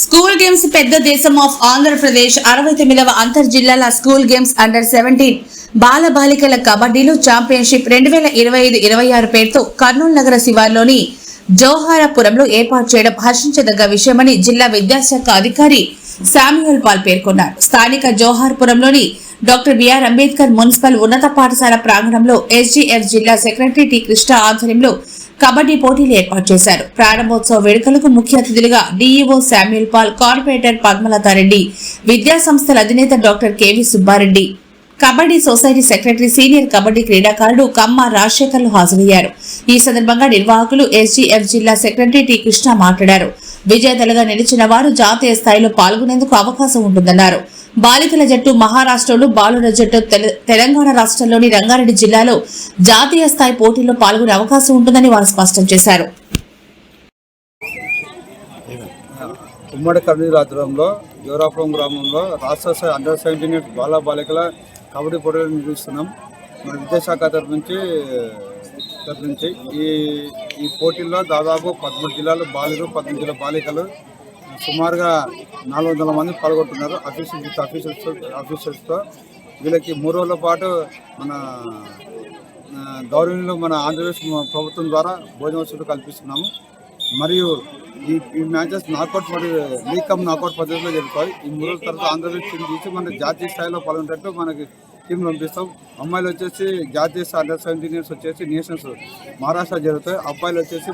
School games పెద్ద దేశం of Andhra Pradesh అరవై తొమ్మిదవ అంతర్ జిల్లాల స్కూల్ గేమ్స్ అండర్ సెవెంటీన్ బాల బాలికల కబడ్డీలో ఛాంపియన్షిప్ రెండు వేల ఇరవై ఐదు ఇరవై ఆరు పేరుతో కర్నూలు నగర శివార్లోని జోహారాపురంలో ఏర్పాటు చేయడం హర్షించదగ్గ విషయమని జిల్లా విద్యాశాఖ అధికారి శామ్యూల్ పాల్ పేర్కొన్నారు. స్థానిక జోహార్పురంలోని doctor B R Ambedkar municipal ఉన్నత పాఠశాల ప్రాంగణంలో ఎస్జీఎఫ్ జిల్లా సెక్రటరీ టి కృష్ణ ఆధ్వర్యంలో కబడ్డీ పోటీలు ఏర్పాటు చేశారు. ప్రారంభోత్సవ వేడుకలకు ముఖ్య అతిథులుగా డీఈఓ శామ్యుల్ పాల్ కార్పొరేటర్ పద్మలతారెడ్డి విద్యా సంస్థల అధినేత doctor K V Subbareddy kabaddi society secretary senior kabaddi క్రీడాకారుడు కమ్మ రాజశేఖర్లు హాజరయ్యారు. ఈ సందర్భంగా నిర్వాహకులు ఎస్జీఎఫ్ జిల్లా సెక్రటరీ టి కృష్ణ మాట్లాడారు. విజేతలుగా నిలిచిన వారు జాతీయ స్థాయిలో పాల్గొనేందుకు అవకాశం ఉంటుందన్నారు. బాలికల జట్టు మహారాష్ట్రలో బాలుల జట్టు తెల- తెలంగాణ రాష్ట్రంలోని రంగారెడ్డి జిల్లాలో జాతీయ స్థాయి పోటీల్లో పాల్గొనే అవకాశం ఉంటుందని వారు స్పష్టం చేశారు. ఉమ్మడి కర్నూలు ఆధ్వర్యంలో జోరాపురం గ్రామంలో రాష్ట్ర స్థాయి అండర్ సెవెంటీన్ బాల బాలికల కబడ్డీ పోటీలు నిర్వహిస్తున్నాం. మన విద్యాశాఖ తరఫు నుంచి నుంచి ఈ ఈ పోటీల్లో దాదాపు పదమూడు జిల్లాలు బాలురు పద్దెనిమిది జిల్లా బాలికలు సుమారుగా నాలుగు వందల మంది పాల్గొంటున్నారు. అఫీషియల్ విత్ అఫీషియల్స్ అఫీషియల్స్తో వీళ్ళకి మూడు రోజుల పాటు మన ఆ, మన ఆంధ్రప్రదేశ్ ప్రభుత్వం ద్వారా భోజన వసతులు కల్పిస్తున్నాము. మరియు ఈ ఈ మ్యాచెస్ నాకౌట్ మరియు లీగ్ కప్ నాకౌట్ పద్ధతిలో జరుగుతాయి. ఈ మూడు రోజుల తర్వాత ఆంధ్రప్రదేశ్ తీసి మన జాతీయ స్థాయిలో పాల్గొనేటట్టు మనకి టీం పంపిస్తాం అమ్మాయిలు వచ్చేసి జాతీయ స్థాయి అండర్ సెవెంటీన్ వచ్చేసి నేషన్స్ మహారాష్ట్ర జరుగుతాయి. అబ్బాయిలు వచ్చేసి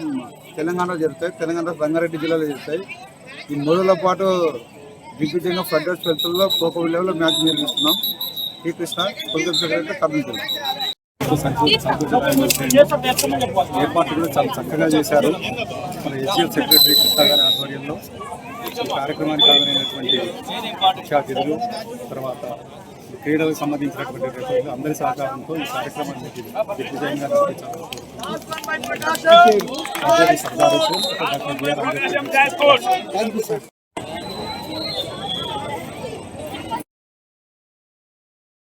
తెలంగాణలో జరుగుతాయి. తెలంగాణ రంగారెడ్డి జిల్లాలో జరుగుతాయి. ఈ మూడుల పాటు దిగ్విజయంగా ఫెడరల్ వెళ్తుల్లో కోకో లెవెల్లో మ్యాచ్ నిర్మిస్తున్నాం శ్రీ కృష్ణ పొలిటికల్ సెక్రటరీ కర్నూలు ఏర్పాటు కూడా చాలా చక్కగా చేశారు. మన ఎస్జిఎల్ సెక్రటరీ కృష్ణ గారి ఆధ్వర్యంలో ఈ కార్యక్రమానికి హాజరైనటువంటి ముఖ్య అతిథులు తర్వాత క్రీడలకు సంబంధించినటువంటి రేపటి అందరి సహకారంతో ఈ కార్యక్రమాన్ని దిగ్విజయంగా